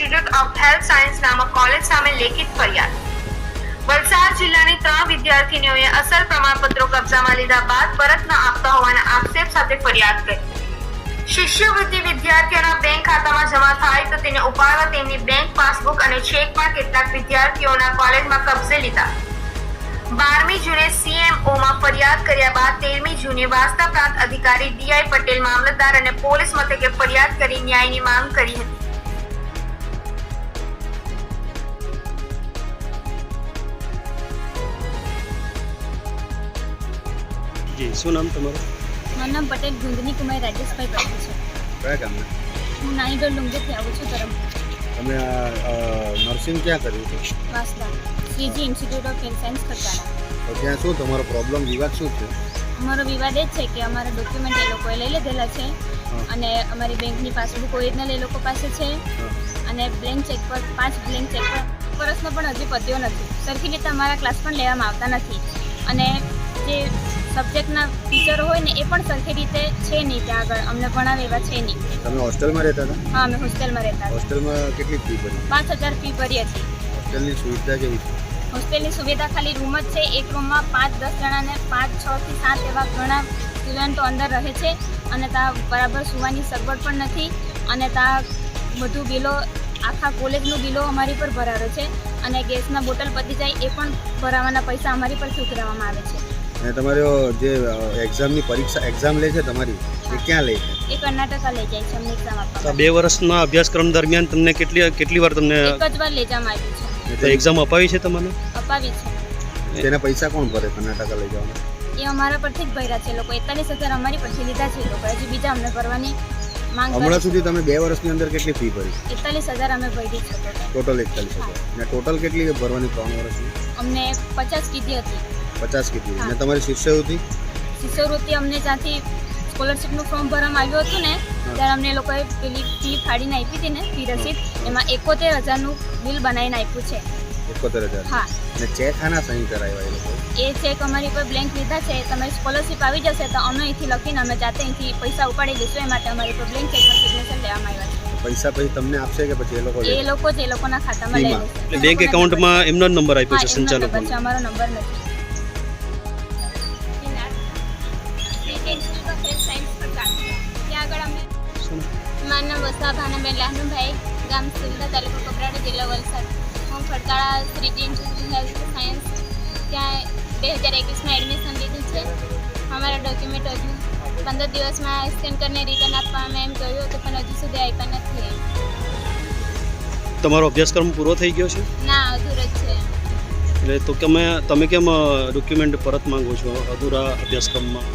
Institute of health science નામક college સામે લેખિત ફરિયાદ. વલસાડ જિલ્લાની ત્રણ વિદ્યાર્થીનીઓએ અસર પ્રમાણપત્રો કબજામાં લીધા બાદ પરત ન આપતા હોવાના આક્ષેપ સાથે ફરિયાદ કરી. શિષ્યવૃત્તિ વિદ્યાર્થીઓના બેંક ખાતામાં જમા થાય તો તેને ઉપાડવા તેમની બેંક પાસબુક અને ચેક પણ કેટલાક વિદ્યાર્થીઓના કોલેજમાં કબજે લીધા. બારમી જૂને સીએમઓમાં ફરિયાદ કર્યા બાદ તેરમી જૂને વાસ્તા પ્રાંત અધિકારી ડીઆઈ પટેલ મામલતદાર અને પોલીસ મથકે ફરિયાદ કરી ન્યાયની માંગ કરી હતી. જી શું નામ તમારું? મારું નામ પટેલ ગુંદની કુમાર રાજેશભાઈ પટેલ છે. કયા ગામના? હું નાનીડોલ ડુંગરથી આવું છું ધરમ. તમે નર્સિંગ ક્યાં કર્યું છે Vasda Shriji institute of health science કરતા તો ત્યાં શું તમારો પ્રોબ્લેમ વિવાદ શું છે? અમારો વિવાદ એ છે કે અમારા ડોક્યુમેન્ટ એ લોકોએ લઈ લીધેલા છે અને અમારી બેંકની પાસબુક ઓરિજિનલ એ લોકો પાસે છે અને બ્લેન્ક ચેક પર પાંચ બ્લેન્ક ચેક પર વર્ષનો પણ હજી પત્યો નથી. સરખી રીતે અમારા ક્લાસ પણ લેવામાં આવતા નથી. અને જે સબ્જેક્ટના ટીચરો હોય ને એ પણ સરખી રીતે છે નહીં ત્યાં આગળ. અમને ભણાવે એવા છે નહીં. તમે હોસ્ટેલમાં રહેતા હતા? હા અમે હોસ્ટેલમાં રહેતા હતા. હોસ્ટેલમાં કેટલી ફી ભરી? પાંચ હજાર ફી ભરી હતી. હોસ્ટેલની સુવિધા કેવી છે? હોસ્ટેલની સુવિધા ખાલી રૂમ જ છે. એક રૂમમાં પાંચ દસ જણાને પાંચ છ થી સાત એવા ઘણા સ્ટુડન્ટો અંદર રહે છે અને ત્યાં બરાબર સુવાની સગવડ પણ નથી અને ત્યાં બધું બિલો આખા કોલેજનું બિલો અમારી પર ભરાવે છે અને ગેસના બોટલ પતી જાય એ પણ ભરાવાના પૈસા અમારી પરથી ઉઘરાવવામાં આવે છે. અને તમારો જે એક્ઝામની પરીક્ષા એક્ઝામ લે છે તમારી એ ક્યાં લે છે? એ કર્ણાટકા લઈ જાય છે અમને એક્ઝામ આપવા બે વર્ષના અભ્યાસક્રમ દરમિયાન તમને કેટલી કેટલી વાર તમને એક જ વાર લઈ જવામાં આવી છે તો એક્ઝામ અપાવી છે તમને અપાવી છે. તેના પૈસા કોણ ભરે કર્ણાટકા લઈ જવાના? એ અમારા પરથી જ ભર્યા છે લોકો એકતાલીસ હજાર અમારી પરથી લીધા છે લોકો હજી બીજા અમને ભરવાની માંગ હમણાં સુધી તમે બે વર્ષની અંદર કેટલી ફી ભરી? એકતાલીસ હજાર અમે ભરી છે. ટોટલ એકતાલીસ હજાર. અને ટોટલ કેટલી ભરવાની ત્રણ વર્ષની? અમને પચાસ કીધી હતી. પચાસ કીધી. અને તમારી શિષ્યવૃત્તિ? શિષ્યવૃત્તિ અમને જ્યાંથી સ્કોલરશીપનું ફોર્મ ભરવામાં આવ્યું હતું ને ત્યારે અમને એ લોકોએ પેલી ફી ફાડીને આપી હતી ને ફી રસીદ. એમાં એકોતેર હજારનું બિલ બનાવીને આપ્યું છે. એકોતેર હજાર. હા. અને ચેક આના સહી કરાવ્યા એ લોકો એ ચેક અમારી પર બ્લેન્ક લીધા છે. તમારી સ્કોલરશીપ આવી જશે તો અમે અહીંથી લખીને અમે જાતે અહીંથી પૈસા ઉપાડી લઈશું એ માટે અમારી પર બ્લેન્ક ચેક પર સિગ્નેચર લેવામાં આવ્યા પૈસા પછી તમને આપશે કે પછી એ લોકો છે એ લોકો જ એ લોકોના ખાતામાં લઈ લેશે બેંક એકાઉન્ટમાં એમનો જ નંબર આપ્યો છે છે. અમારો નંબર નથી. મારું નામ વસા ભાનાબેન લાહનુભાઈ ગામ સુવિધા તાલુકો કપરાડા જિલ્લો વલસાડ. હું Khadkala Shriji institute health science ત્યાં બે હજાર એકવીસમાં એડમિશન લીધું છે. અમારા ડોક્યુમેન્ટ હજુ પંદર દિવસમાં સ્કેન કરીને રિટર્ન આપવામાં એમ કહ્યું હતું પણ હજુ સુધી આપ્યા નથી તમારો અભ્યાસક્રમ પૂરો થઈ ગયો છે? ના અધૂરો જ છે. એટલે તો તમે તમે કેમ ડોક્યુમેન્ટ પરત માંગો છો અધૂરા અભ્યાસક્રમમાં?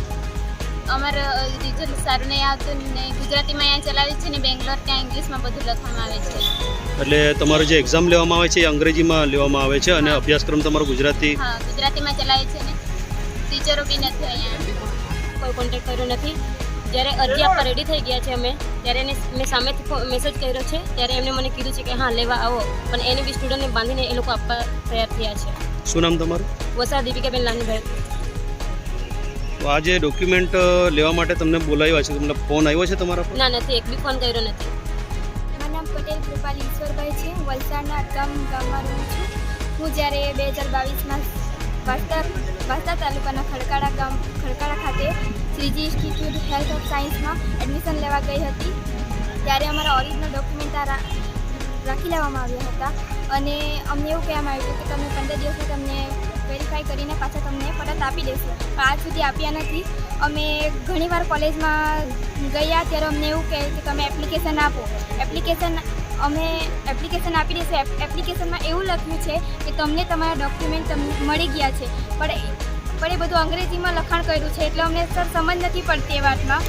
અમારે રિઝલ્ટ સારું નહીં આવતું ને ગુજરાતીમાં અહીંયા ચલાવે છે ને બેંગ્લોર ત્યાં ઇંગ્લિશમાં બધું લખવામાં આવે છે. એટલે તમારું જે એક્ઝામ લેવામાં આવે છે એ અંગ્રેજીમાં લેવામાં આવે છે અને. અભ્યાસક્રમ તમારો ગુજરાતી હા ગુજરાતીમાં ચલાવે છે ને ટીચરો બી નથી અહીંયા. કોઈ કોન્ટેક્ટ કર્યો નથી. જ્યારે અરજી આપવા રેડી થઈ ગયા છે અમે ત્યારે એને મેં સામેથી મેસેજ કર્યો છે. ત્યારે એમણે મને કીધું છે કે હા લેવા આવો. પણ એને બી સ્ટુડન્ટને બાંધીને એ લોકો આપવા તૈયાર થયા છે. શું નામ તમારું? વસા દીપિકાબેન લાલનીભાઈ તો આ ડોક્યુમેન્ટ લેવા માટે તમને બોલાવ્યા છે તમને ફોન આવ્યો છે તમારા પર? ના નથી એક બી ફોન કર્યો નથી. મારું નામ પટેલ કૃપાલ ઈશ્વરભાઈ છે. હું વલસાડના અટગામ ગામમાં રહું છું. હું જ્યારે બે હજાર બાવીસમાં વાસ્તા વાસ્તા તાલુકાના ખડકાળા ગામ ખડકાળા ખાતે શ્રીજી ઇન્સ્ટિટ્યૂટ હેલ્થ ઓફ સાયન્સમાં એડમિશન લેવા ગઈ હતી. ત્યારે અમારા ઓરિજિનલ ડોક્યુમેન્ટ રાખી લેવામાં આવ્યા હતા. અને અમને એવું કહેવામાં આવ્યું કે તમે પંદર દિવસમાં તમને વેરીફાઈ કરીને પાછા તમને પરત આપી દઈશું. પણ આજ સુધી આપ્યા નથી. અમે ઘણીવાર કોલેજમાં ગયા ત્યારે અમને એવું કહે કે તમે એપ્લિકેશન આપો. એપ્લિકેશન અમે એપ્લિકેશન આપી દઈશું. એપ- એપ્લિકેશનમાં એવું લખ્યું છે કે તમને તમારા ડોક્યુમેન્ટ તમને મળી ગયા છે. પણ પણ એ બધું અંગ્રેજીમાં લખાણ કર્યું છે એટલે અમને સર સમજ નથી પડતી એ વાતમાં.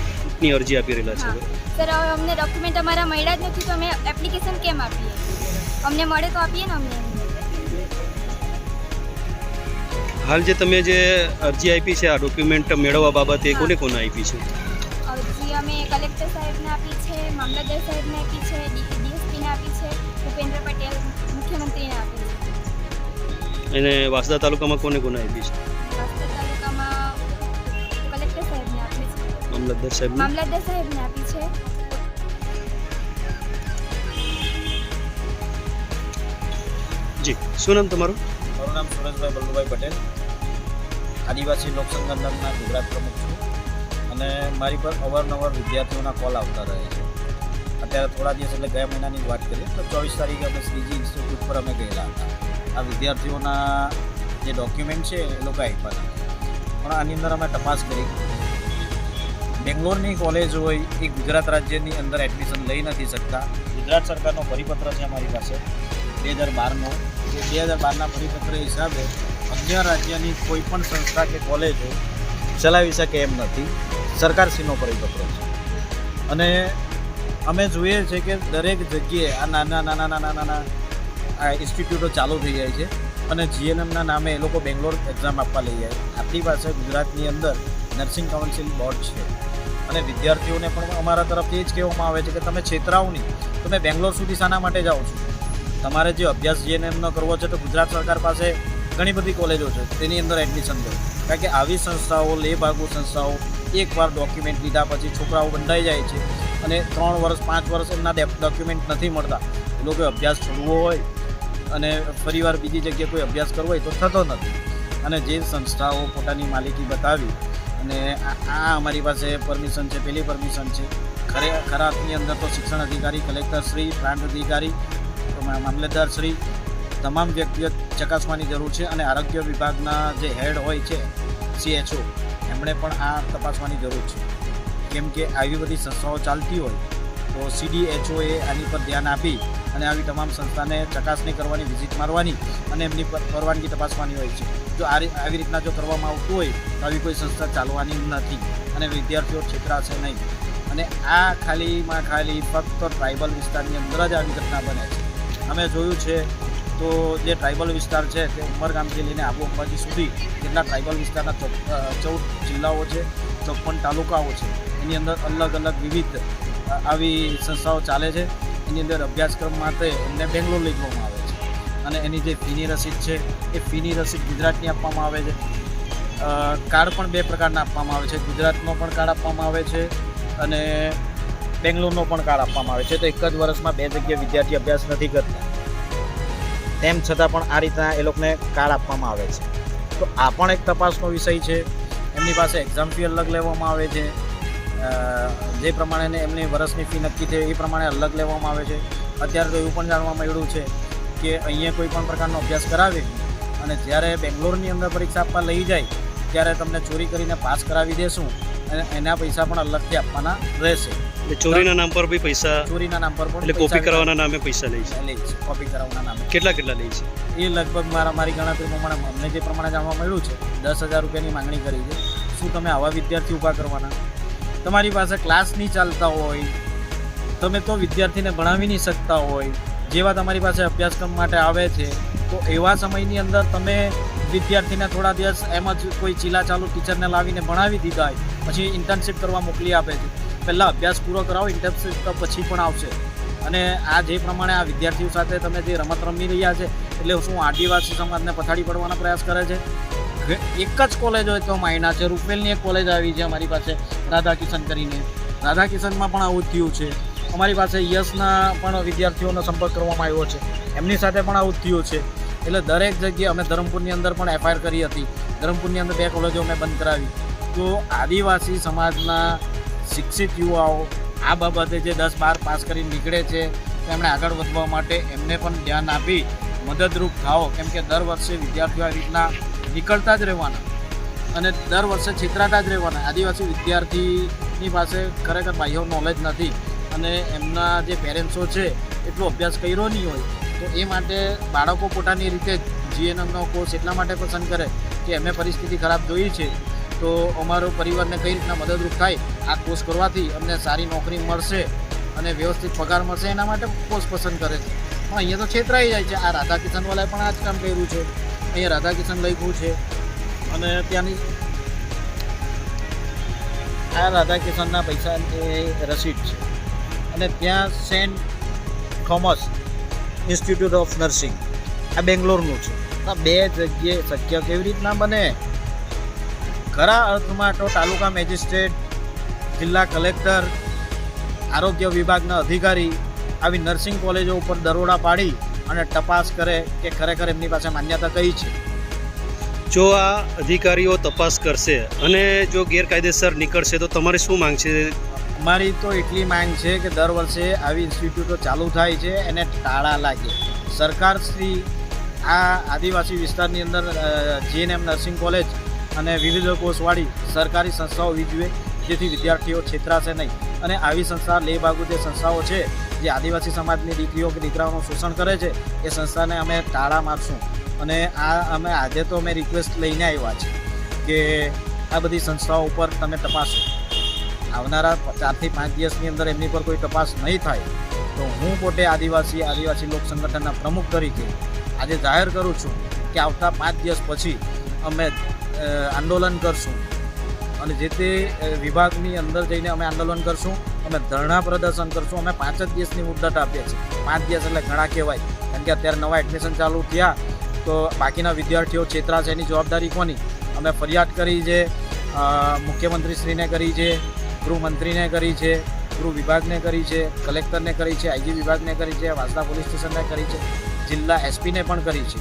ની અરજી આપી રહેલા હા. છે સર હવે અમને ડોક્યુમેન્ટ અમારા મળ્યા જ નથી તો અમે એપ્લિકેશન કેમ આપીએ? અમને મળે તો આપીએ ને અમને? હાલ જે તમે જે અરજી આપી છે આ ડોક્યુમેન્ટ મેળવવા બાબતે કોને કોને આપી છે? અરજી અમે કલેક્ટર સાહેબને આપી છે મામલતદાર સાહેબને આપી છે ડીએસપીને આપી છે ભૂપેન્દ્ર પટેલ મુખ્યમંત્રીને આપી છે. અને વાસદા તાલુકામાં કોને કોને આપી છે? વાસ્તવ તાલુકામાં કલેક્ટર સાહેબને આપી છે. મામલતદાર સાહેબ મામલતદાર સાહેબને આપી છે. જી શું નામ તમારું? મારું નામ સુરજભાઈ બલ્લુભાઈ પટેલ. આદિવાસી લોકસંગઠનના ગુજરાત પ્રમુખ છું અને મારી પર અવારનવાર વિદ્યાર્થીઓના કોલ આવતા રહે છે. અત્યારે થોડા દિવસ એટલે ગયા મહિનાની વાત કરીએ, તો ચોવીસ તારીખે અમે શ્રીજી ઇન્સ્ટિટ્યૂટ પર અમે ગયેલા હતા. આ વિદ્યાર્થીઓના જે ડોક્યુમેન્ટ છે એ લોકો આપ્યા પણ આની અંદર અમે તપાસ કરી. બેંગ્લોરની કોલેજ હોય, એ ગુજરાત રાજ્યની અંદર એડમિશન લઈ નથી શકતા. ગુજરાત સરકારનો પરિપત્ર છે અમારી પાસે. બે હજાર બારનો. બે હજાર બારના પરિપત્ર હિસાબે અન્ય રાજ્યની કોઈ પણ સંસ્થા કે કોલેજો ચલાવી શકે એમ નથી. સરકારશ્રીનો પરિપત્ર છે. અને અમે જોઈએ છે કે દરેક જગ્યાએ આ નાના નાના નાના નાના, આ ઇન્સ્ટિટ્યૂટો ચાલુ થઈ જાય છે અને જીએનએમના નામે એ લોકો બેંગ્લોર એક્ઝામ આપવા લઈ જાય. આપણી પાસે ગુજરાતની અંદર નર્સિંગ કાઉન્સિલ બોર્ડ છે. અને વિદ્યાર્થીઓને પણ અમારા તરફથી એ જ કહેવામાં આવે છે કે તમે છેતરાઓ તમે બેંગ્લોર સુધી શાના માટે જાઓ છો? તમારે જે અભ્યાસ જીએનએમનો કરવો છે તો ગુજરાત સરકાર પાસે ઘણી બધી કોલેજો છે, તેની અંદર એડમિશન લો. કારણ કે આવી સંસ્થાઓ લે ભાગુ સંસ્થાઓ એકવાર ડોક્યુમેન્ટ લીધા પછી છોકરાઓ બંધાઈ જાય છે અને ત્રણ વર્ષ, પાંચ વર્ષ એમના ડોક્યુમેન્ટ નથી મળતા. એ લોકો અભ્યાસ છોડવો હોય અને ફરીવાર બીજી જગ્યાએ કોઈ અભ્યાસ કરવો હોય તો થતો નથી. અને જે સંસ્થાઓ પોતાની માલિકી બતાવી અને આ અમારી પાસે પરમિશન છે, પેલી પરમિશન છે. ખરે ખરા અંદર તો શિક્ષણ અધિકારી કલેક્ટર શ્રી પ્રાંત અધિકારી મામલતદાર શ્રી તમામ વ્યક્તિઓ ચકાસવાની જરૂર છે અને આરોગ્ય વિભાગના જે હેડ હોય છે સીએચઓ એમણે પણ આ તપાસવાની જરૂર છે. કેમ કે આવી બધી સંસ્થાઓ ચાલતી હોય, તો સીડીએચઓએ આની પર ધ્યાન આપી અને આવી તમામ સંસ્થાને ચકાસણી કરવાની, વિઝિટ મારવાની અને એમની પરવાનગી તપાસવાની હોય છે. જો આ આવી રીતના જો કરવામાં આવતું હોય, તો આવી કોઈ સંસ્થા ચાલવાની નથી અને વિદ્યાર્થીઓ છેતરાશે નહીં. અને આ ખાલીમાં ખાલી ફક્ત ટ્રાઇબલ વિસ્તારની અંદર જ આવી ઘટના બને છે. અમે જોયું છે તો જે ટ્રાઇબલ વિસ્તાર છે તે ઉમરગામથી લઈને આબુ અંબાજી સુધી જેટલા ટ્રાઇબલ વિસ્તારના ચૌદ જિલ્લાઓ છે, ચોપન તાલુકાઓ છે. એની અંદર અલગ અલગ વિવિધ આવી સંસ્થાઓ ચાલે છે. એની અંદર અભ્યાસક્રમ માટે એમને બેંગ્લોર લઈ જવામાં આવે છે. અને એની જે ફીની રસીદ છે, એ ફીની રસીદ ગુજરાતની આપવામાં આવે છે. કાર્ડ પણ બે પ્રકારના આપવામાં આવે છે. ગુજરાતનો પણ કાર્ડ આપવામાં આવે છે અને બેંગ્લોરનો પણ કાર્ડ આપવામાં આવે છે. તો એક જ વર્ષમાં બે જગ્યાએ વિદ્યાર્થી અભ્યાસ નથી કરતા. તેમ છતાં પણ આ રીતના એ લોકોને કાર્ડ આપવામાં આવે છે. તો આ પણ એક તપાસનો વિષય છે. એમની પાસે એક્ઝામ ફી અલગ લેવામાં આવે છે. જે પ્રમાણે એમની વર્ષની ફી નક્કી છે એ પ્રમાણે અલગ લેવામાં આવે છે. અત્યારે તો એવું પણ જાણવા મળ્યું છે કે અહીંયા કોઈ પણ પ્રકારનો અભ્યાસ કરાવે અને જ્યારે બેંગ્લોરની અંદર પરીક્ષા આપવા લઈ જાય, ત્યારે તમને ચોરી કરીને પાસ કરાવી દેશું અને એના પૈસા પણ અલગથી આપવાના રહેશે. ચોરીના નામ પર બી પૈસા ચોરીના નામ પર એટલે કોપી કરવાના નામે પૈસા લે છે. લે છે કોપી કરાવવાના નામે. કેટલા કેટલા લે છે? એ લગભગ મારા મારી ગણતરી પ્રમાણે અમને જે પ્રમાણે જાણવા મળ્યું છે દસ હજાર રૂપિયાની માંગણી કરી છે. શું તમે આવા વિદ્યાર્થી ઊભા કરવાના? તમારી પાસે ક્લાસ નહીં ચાલતા હોય તમે તો વિદ્યાર્થીને ભણાવી નહીં શકતા હોય જેવા તમારી પાસે અભ્યાસક્રમ માટે આવે છે તો એવા સમયની અંદર તમે વિદ્યાર્થીને થોડા દિવસ એમ જ કોઈ ચીલા ચાલુ ટીચરને લાવીને ભણાવી દીધા હોય પછી ઇન્ટર્નશીપ કરવા મોકલી આપે છે. પહેલાં અભ્યાસ પૂરો કરાવો ઇન્ટર્નશીપ પછી પણ આવશે. અને આ જે પ્રમાણે આ વિદ્યાર્થીઓ સાથે તમે જે રમત રમી રહ્યા છે, એટલે શું આદિવાસી સમાજને પછાડી પડવાનો પ્રયાસ કરે છે? એક જ કોલેજ હોય તો માયના છે રૂપવેલની એક કોલેજ આવી છે અમારી પાસે રાધા કિશન કરીને. રાધા કિશનમાં પણ આવું થયું છે. અમારી પાસે યશના પણ વિદ્યાર્થીઓનો સંપર્ક કરવામાં આવ્યો છે. એમની સાથે પણ આવું થયું છે. એટલે દરેક જગ્યાએ અમે ધરમપુરની અંદર પણ એફઆઈઆર કરી હતી. ધરમપુરની અંદર બે કોલેજો અમે બંધ કરાવી. તો આદિવાસી સમાજના શિક્ષિત યુવાઓ આ બાબતે જે દસ બાર પાસ કરીને નીકળે છે, તેમણે આગળ વધવા માટે એમને પણ ધ્યાન આપી મદદરૂપ થાઓ. કેમ કે દર વર્ષે વિદ્યાર્થીઓ આવી રીતના નીકળતા જ રહેવાના અને દર વર્ષે છેતરાતા જ રહેવાના. આદિવાસી વિદ્યાર્થીની પાસે ખરેખર બાહ્ય નોલેજ નથી અને એમના જે પેરેન્ટ્સો છે, એટલો અભ્યાસ કર્યો નહીં હોય, તો એ માટે બાળકો પોતાની રીતે જીએનએમનો કોર્સ એટલા માટે પસંદ કરે કે એમને પરિસ્થિતિ ખરાબ જોઈ છે. તો અમારો પરિવારને કઈ રીતના મદદરૂપ થાય, આ કોર્સ કરવાથી અમને સારી નોકરી મળશે અને વ્યવસ્થિત પગાર મળશે, એના માટે કોર્સ પસંદ કરે છે. પણ અહીંયા તો છેતરાઈ જાય છે. આ રાધા કિશનવાલાએ પણ આ જ કામ કર્યું છે. અહીંયા રાધા કિશન લખ્યું છે. અને ત્યાંની આ રાધા કિશનના પૈસા એ રસીદ છે. અને ત્યાં saint Thomas institute of nursing, આ બેંગ્લોરનું છે. આ બે જગ્યાએ શક્ય કેવી રીતના બને? ખરા અર્થમાં તો તાલુકા મેજિસ્ટ્રેટ જિલ્લા કલેક્ટર આરોગ્ય વિભાગના અધિકારી આવી નર્સિંગ કોલેજો ઉપર દરોડા પાડી અને તપાસ કરે કે ખરેખર એમની પાસે માન્યતા કઈ છે. જો આ અધિકારીઓ તપાસ કરશે અને જો ગેરકાયદેસર નીકળશે તો તમારે શું માંગ છે? અમારી તો એટલી માંગ છે કે દર વર્ષે આવી ઇન્સ્ટિટ્યૂટો ચાલુ થાય છે એને તાળા લાગે. સરકારશ્રી આ આદિવાસી વિસ્તારની અંદર જીએનએમ નર્સિંગ કોલેજ અને વિવિધ કોષવાળી સરકારી સંસ્થાઓ વિજવે, જેથી વિદ્યાર્થીઓ છેતરાશે નહીં. અને આવી સંસ્થા લે બાગુ જે સંસ્થાઓ છે, જે આદિવાસી સમાજની દીકરીઓ કે દીકરાઓનું શોષણ કરે છે, એ સંસ્થાને અમે તાળા મારશું. અને આ અમે આજે તો અમે રિક્વેસ્ટ લઈને આવ્યા છે કે આ બધી સંસ્થાઓ ઉપર તમે તપાસો. આવનારા ચારથી પાંચ દિવસની અંદર એમની પર કોઈ તપાસ નહીં થાય, તો હું પોતે આદિવાસી આદિવાસી લોક સંગઠનના પ્રમુખ તરીકે આજે જાહેર કરું છું કે આવતા પાંચ દિવસ પછી અમે આંદોલન કરશું. અને જે તે વિભાગની અંદર જઈને અમે આંદોલન કરશું, અમે ધરણા પ્રદર્શન કરશું, અમે પાંચ જ દિવસની મુદત આપીએ છીએ. પાંચ દિવસ એટલે ઘણા કહેવાય, કારણ કે અત્યારે નવા એડમિશન ચાલુ થયા, તો બાકીના વિદ્યાર્થીઓ છેતરાશે એની જવાબદારી કોની? અમે ફરિયાદ કરી છે મુખ્યમંત્રીશ્રીને કરી છે, ગૃહમંત્રીને કરી છે, ગૃહ વિભાગને કરી છે, કલેક્ટરને કરી છે, આઈજી વિભાગને કરી છે, વાસદા પોલીસ સ્ટેશનને કરી છે, જિલ્લા એસપીને પણ કરી છે.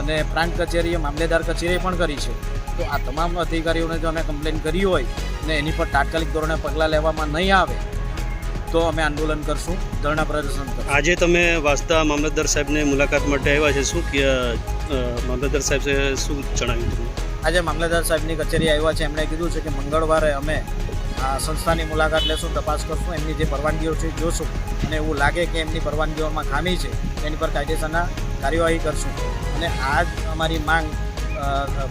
અને પ્રાંત કચેરીએ, મામલેદાર કચેરીએ પણ કરી છે. તો આ તમામ અધિકારીઓને જો અમે કમ્પ્લેન કરી હોય ને એની પર તાત્કાલિક ધોરણે પગલાં લેવામાં નહીં આવે તો અમે આંદોલન કરશું ધરણા પ્રદર્શન કરશું. આજે તમે વાસ્તા મામલતદાર સાહેબને મુલાકાત માટે આવ્યા છે. શું કે મામલતદાર સાહેબ શું જણાવ્યું હતું આજે મામલતદાર સાહેબની કચેરી આવ્યા છે. એમણે કીધું છે કે મંગળવારે અમે આ સંસ્થાની મુલાકાત લેશું તપાસ કરશું એમની જે પરવાનગીઓ છે જોશું. અને એવું લાગે કે એમની પરવાનગીઓમાં ખામી છે એની પર કાયદેસરના કાર્યવાહી કરશું. અને આ જ અમારી માંગ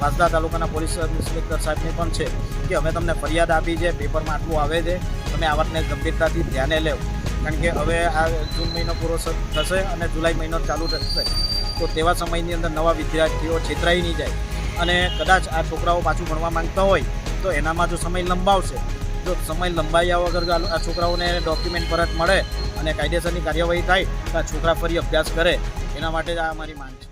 વાંસદા તાલુકાના પોલીસ ઇન્સ્પેક્ટર સાહેબની પણ છે કે અમે તમને ફરિયાદ આપી છે, પેપરમાં આટલું આવે છે, તમે આ વાતને ગંભીરતાથી ધ્યાને લેવ કારણ કે હવે આ જૂન મહિનો પૂરો થશે અને જુલાઈ મહિનો ચાલુ થશે તો તેવા સમયની અંદર નવા વિદ્યાર્થીઓ છેતરાઈ નહીં જાય. અને કદાચ આ છોકરાઓ પાછું ભણવા માંગતા હોય, તો એનામાં જો સમય લંબાવશે, જો સમય લંબાયા વગર આ છોકરાઓને ડોક્યુમેન્ટ પરત મળે અને કાયદેસરની કાર્યવાહી થાય, તો આ છોકરા ફરી અભ્યાસ કરે. એના માટે જ આ અમારી માંગ છે.